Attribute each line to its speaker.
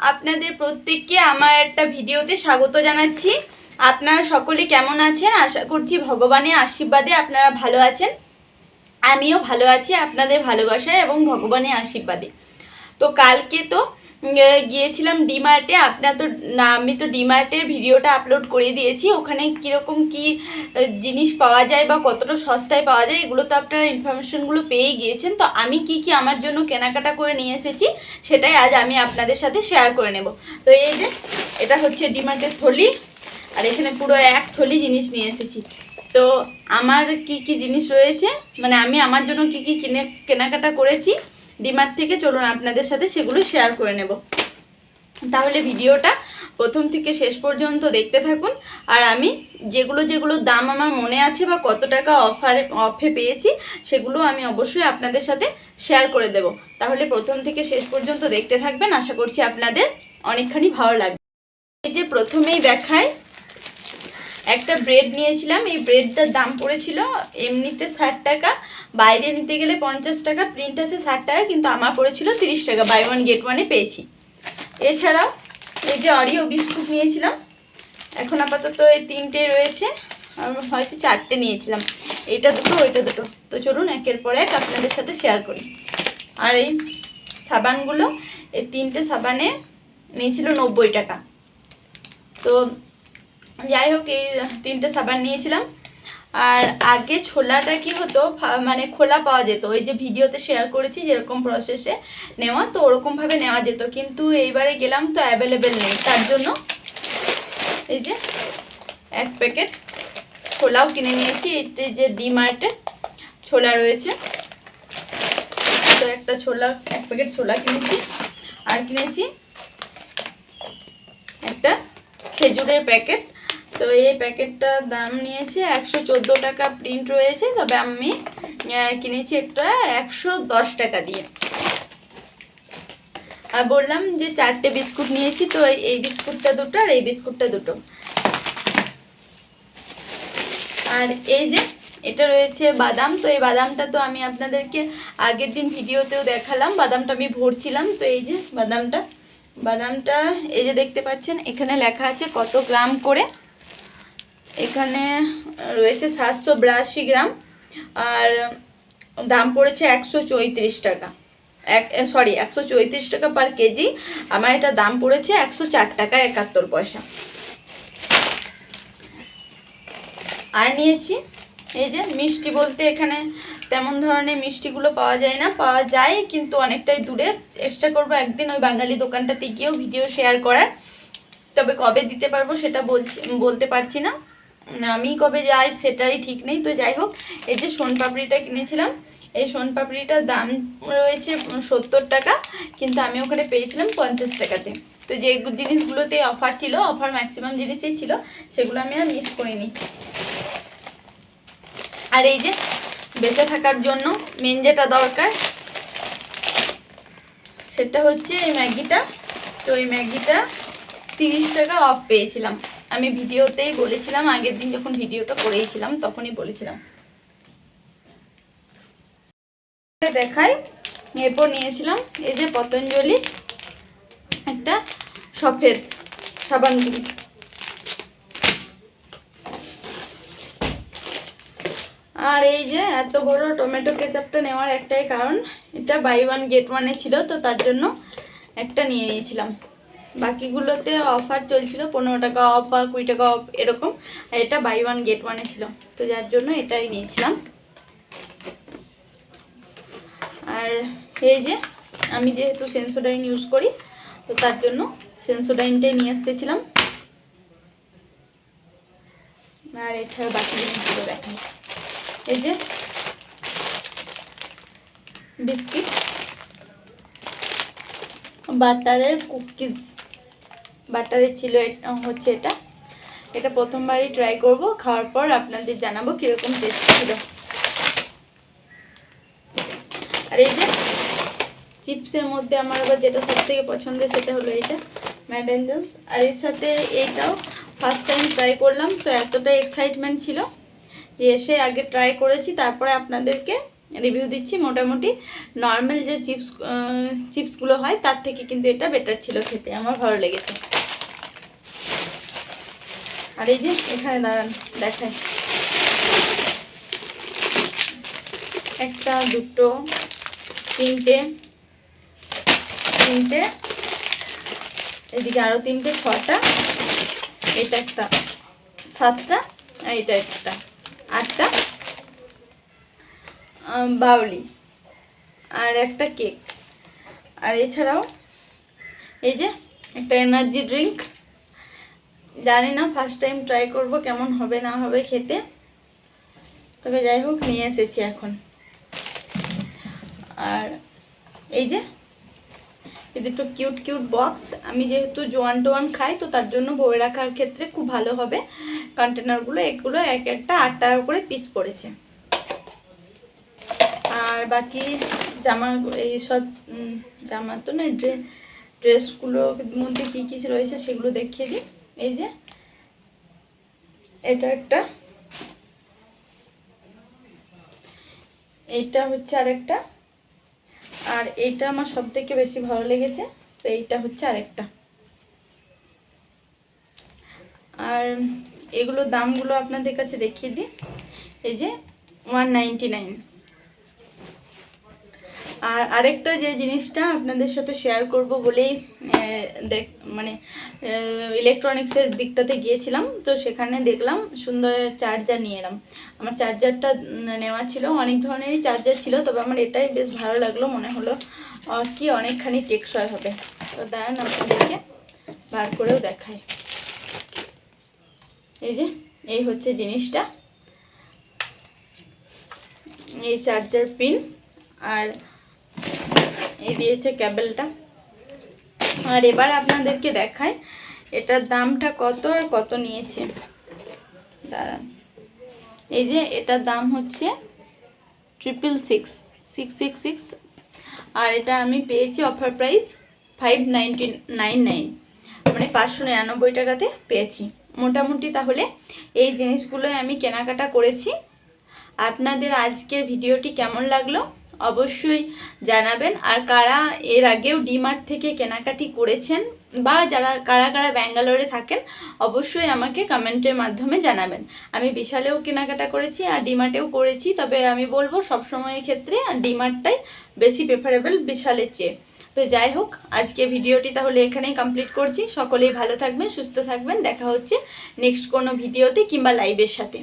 Speaker 1: আপনাদের প্রত্যেককে আমার একটা ভিডিওতে স্বাগত জানাচ্ছি। আপনারা সকলে কেমন আছেন? আশা করছি ভগবানের আশীর্বাদে আপনারা ভালো আছেন। আমিও ভালো আছি আপনাদের ভালোবাসায় এবং ভগবানের আশীর্বাদে। তো কালকে তো গিয়েছিলাম ডিমার্টে। আপনার তো, না, আমি তো ডিমার্টের ভিডিওটা আপলোড করে দিয়েছি। ওখানে কীরকম কি জিনিস পাওয়া যায় বা কতটা সস্তায় পাওয়া যায়, এগুলো তো আপনারা ইনফরমেশনগুলো পেয়েই গিয়েছেন। তো আমি কি কি আমার জন্য কেনাকাটা করে নিয়ে এসেছি, সেটাই আজ আমি আপনাদের সাথে শেয়ার করে নেব। তো এই যে, এটা হচ্ছে ডিমার্টের থলি, আর এখানে পুরো এক থলি জিনিস নিয়ে এসেছি। তো আমার কি কি জিনিস রয়েছে? মানে আমি আমার জন্য কি কি কিনে, কেনাকাটা করেছি ডিমার্ট থেকে চলুন আপনাদের সাথে সেগুলো শেয়ার করে নেব। তাহলে ভিডিওটা প্রথম থেকে শেষ পর্যন্ত দেখতে থাকুন। আর আমি যেগুলো যেগুলো দাম আমার মনে আছে বা কত টাকা অফারে অফে পেয়েছি, সেগুলো আমি অবশ্যই আপনাদের সাথে শেয়ার করে দেব। তাহলে প্রথম থেকে শেষ পর্যন্ত দেখতে থাকবেন। আশা করছি আপনাদের অনেকখানি ভালো লাগবে। এই যে প্রথমেই দেখায় একটা ব্রেড নিয়েছিলাম, এই ব্রেডটার দাম পড়েছিল এমনিতে ষাট টাকা, বাইরে নিতে গেলে পঞ্চাশ টাকা প্রিন্ট আছে ষাট টাকা, কিন্তু আমার পড়েছিল তিরিশ টাকা বাই ওয়ান গেট ওয়ানে পেয়েছি। এছাড়াও এই যে অরিও বিস্কুট নিয়েছিলাম, এখন আপাতত এই তিনটে রয়েছে, আর হয়তো চারটে নিয়েছিলাম। এটা দুটো, ওইটা দুটো। তো চলুন একের পর এক আপনাদের সাথে শেয়ার করি। আর এই সাবানগুলো, এই তিনটে সাবানে নিয়েছিল নব্বই টাকা। তো যাই হোক এই তিনটে সাবান নিয়েছিলাম। আর আগে ছোলাটা কি হতো মানে খোলা পাওয়া যেত। ওই যে ভিডিওতে শেয়ার করেছি যেরকম প্রসেসে নেওয়া, তো ওরকমভাবে নেওয়া যেত। কিন্তু এইবারে গেলাম তো অ্যাভেলেবেল নেই। তার জন্য এই যে এক প্যাকেট ছোলাও কিনে নিয়েছি। এতে যে ডিমার্টে ছোলা রয়েছে। তো একটা ছোলা, এক প্যাকেট ছোলা কিনেছি। আর কিনেছি একটা খেজুরের প্যাকেট। তো এই প্যাকেটটা দাম নিয়েছে একশো চোদ্দ টাকা প্রিন্ট রয়েছে, তবে আমি কিনেছি একটা একশো দশ টাকা দিয়ে। আর বললাম যে চারটে বিস্কুট নিয়েছি, তো এই- এই বিস্কুটটা দুটো আর এই বিস্কুটটা দুটো। আর এই যে, এটা রয়েছে বাদাম, তো এই বাদামটা তো আমি আপনাদেরকে আগের দিন ভিডিওতেও দেখালাম, বাদামটা আমি ভরছিলাম, তো এই যে বাদামটা বাদামটা, এই যে দেখতে পাচ্ছেন, এখানে লেখা আছে কত গ্রাম করে। এখানে রয়েছে সাতশো বিরাশি গ্রাম, আর দাম পড়েছে একশো চৌত্রিশ টাকা। এক সরি একশো চৌত্রিশ টাকা পার কেজি, আমার এটা দাম পড়েছে একশো চার টাকা একাত্তর পয়সা। আর নিয়েছি, এই যে মিষ্টি বলতে এখানে তেমন ধরনের মিষ্টিগুলো পাওয়া যায় না, পাওয়া যায় কিন্তু অনেকটাই দূরে। চেষ্টা করব একদিন ওই বাঙালি দোকানটাতে গিয়েও ভিডিও শেয়ার করার। তবে কবে দিতে পারব সেটা বলছি, বলতে পারছি না। আমি কবে যাই সেটাই ঠিক নেই। তো যাই হোক, এই যে সোনপাপড়িটা কিনেছিলাম, এই সোনপাপড়িটার দাম রয়েছে সত্তর টাকা, কিন্তু আমি ওখানে পেয়েছিলাম পঞ্চাশ টাকাতে। তো যে জিনিসগুলোতে অফার ছিল অফার ম্যাক্সিমাম জিনিসই ছিল, সেগুলো আমি আর মিস করিনি। আর এই যে বেঁচে থাকার জন্য মেন যেটা দরকার, সেটা হচ্ছে এই ম্যাগিটা। তো এই ম্যাগিটা তিরিশ টাকা অফ পেয়েছিলাম। আমি ভিডিওতেই বলেছিলাম, আগের দিন যখন ভিডিওটা করেইছিলাম, তখনই বলেছিলাম। দেখাই, এরপর নিয়েছিলাম, এই যে পতঞ্জলি, একটা সফেদ সাবান আর এই যে এত বড় টমেটো কেচাপটা নেওয়ার একটাই কারণ, এটা বাই ওয়ান গেট ওয়ানে ছিল, তো তার জন্য একটা নিয়ে নিয়েছিলাম। বাকিগুলোতে অফার চলছিল, পনেরো টাকা অফ বা কুড়ি টাকা অফ এরকম, আর এটা বাই ওয়ান গেট ওয়ানে ছিল। তো যার জন্য এটাই নিয়েছিলাম। আর এই যে, আমি যেহেতু সেন্সোডাইন ইউজ করি, তো তার জন্য সেন্সোডাইনটাই নিয়ে এসেছিলাম। আর এছাড়া বাকি জিনিসগুলো দেখাই। এই যে, বিস্কিট, বাটারের কুকিজ। বাটারের ছিল হচ্ছে এটা। এটা প্রথমবারই ট্রাই করব, খাওয়ার পর আপনাদের জানাব কীরকম টেস্ট ছিল। আর এই যে চিপসের মধ্যে আমার আবার যেটা সব থেকে পছন্দের সেটা হলো এইটা ম্যাডেঞ্জেলস আর এর সাথে এইটাও ফার্স্ট টাইম ট্রাই করলাম, তো এতটা এক্সাইটমেন্ট ছিল যে এসে আগে ট্রাই করেছি, তারপরে আপনাদেরকে রিভিউ দিচ্ছি। মোটামুটি নর্মাল যে চিপস চিপসগুলো হয়, তার থেকে কিন্তু এটা বেটার ছিল খেতে, আমার ভালো লেগেছে। আর এই যে এখানে দাঁড়ান দেখায় একটা, দুটো, তিনটে তিনটে, এদিকে আরও তিনটে, ছটা, এটা একটা, সাতটা এটা একটা, আটটা বাউলি, আর একটা কেক। আর এছাড়াও এই যে একটা এনার্জি ড্রিঙ্ক জানি না ফার্স্ট টাইম ট্রাই করব কেমন হবে, না হবে খেতে। তবে যাই হোক, নিয়ে এসেছি এখন। আর এই যে এই দুটো কিউট কিউট বক্স আমি যেহেতু জোয়ান টোয়ান খাই, তো তার জন্য বয়ে রাখার ক্ষেত্রে খুব ভালো হবে। কন্টেনারগুলো এগুলো এক একটা আট টাকা করে পিস পড়েছে। আর বাকি জামা, এই সব জামা তো না ড্রেস ড্রেসগুলোর মধ্যে কী কী রয়েছে সেগুলো দেখিয়ে দিই। এই যে, এটা একটা। এইটা হচ্ছে আরেকটা। আর এইটা আমার সব থেকে বেশি ভালো লেগেছে, তো এইটা হচ্ছে আরেকটা। আর এগুলোর দামগুলো আপনাদের কাছে দেখিয়ে দিই। এই যে ওয়ান নাইনটি নাইন আর আরেকটা যে জিনিসটা আপনাদের সাথে শেয়ার করব বলেই দেখ মানে ইলেকট্রনিক্সের দিকটাতে গিয়েছিলাম তো সেখানে দেখলাম সুন্দর চার্জার নিয়ে এলাম। আমার চার্জারটা নেওয়া ছিল অনেক ধরনেরই চার্জার ছিল তবে আমার এটাই বেশ ভালো লাগল মনে হলো আহ, কি অনেকখানি টেকসই হবে। তো দাঁড়ান আপনাদেরকে বার করেও দেখাই। এই যে এই হচ্ছে জিনিসটা। এই চার্জার পিন আর এই দিয়েছে ক্যাবেলটা। আর এবার আপনাদেরকে দেখাই, এটার দামটা কত আর কত নিয়েছে। দাঁড়ান। এই যে এটার দাম হচ্ছে triple six six six six আর এটা আমি পেয়েছি offer price five ninety nine nine মানে পাঁচশো নিরানব্বই টাকাতে পেয়েছি। মোটামুটি তাহলে এই জিনিসগুলোই আমি কেনাকাটা করেছি। আপনাদের আজকের ভিডিওটি কেমন লাগল? অবশ্যই জানাবেন। আর কারা এর আগেও ডিমার্ট থেকে কেনাকাটি করেছেন বা যারা, কারা কারা ব্যাঙ্গালোরে থাকেন, অবশ্যই আমাকে কমেন্টের মাধ্যমে জানাবেন। আমি বিশালেও কেনাকাটা করেছি আর ডিমার্টেও করেছি, তবে আমি বলব সবসময়ের ক্ষেত্রে ডিমার্টটাই বেশি প্রেফারেবল বিশালের চেয়ে। তো যাই হোক আজকে ভিডিওটি তাহলে এখানেই কমপ্লিট করছি। সকলেই ভালো থাকবেন, সুস্থ থাকবেন। দেখা হচ্ছে নেক্সট কোনো ভিডিওতে কিংবা লাইভের সাথে।